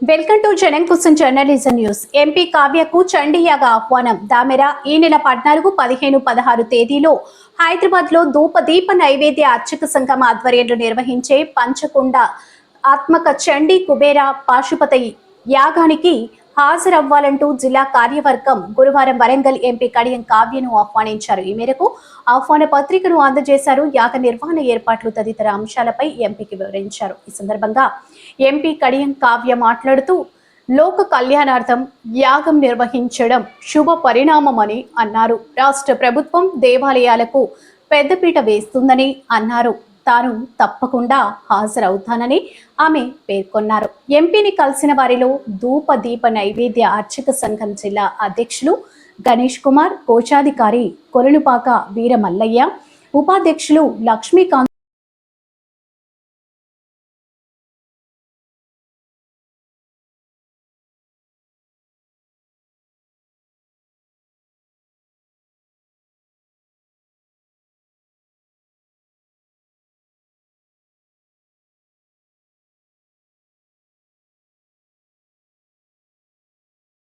Welcome to జనంకుసం journalism news. MP కావ్యకు చండీయాగా ఆహ్వానం. దామెర ఈ నెల పద్నాలుగు పదిహేను పదహారు తేదీలో హైదరాబాద్లో ధూపదీప నైవేద్య అర్చక సంఘం ఆధ్వర్యంలో నిర్వహించే పంచకుండ ఆత్మక చండీ కుబేర పాశుపత యాగానికి హాజరవ్వాలంటూ జిల్లా కార్యవర్గం గురువారం వరంగల్ ఎంపీ కడియం కావ్యను ఆహ్వానించారు. ఈ మేరకు ఆహ్వాన పత్రికను అందజేశారు. యాగ నిర్వహణ ఏర్పాట్లు తదితర అంశాలపై ఎంపీకి వివరించారు. ఈ సందర్భంగా ఎంపీ కడియం కావ్య మాట్లాడుతూ లోక కళ్యాణార్థం యాగం నిర్వహించడం శుభ పరిణామమని అన్నారు. రాష్ట్ర ప్రభుత్వం దేవాలయాలకు పెద్దపీట వేస్తుందని అన్నారు. తాను తప్పకుండా హాజరవుతానని ఆమె పేర్కొన్నారు. ఎంపీని కలిసిన వారిలో ధూప దీప నైవేద్య అర్చక సంఘం జిల్లా అధ్యక్షులు గణేష్ కుమార్ కోశాధికారి కొలనుపాక వీరమల్లయ్య ఉపాధ్యక్షులు లక్ష్మీకాంత్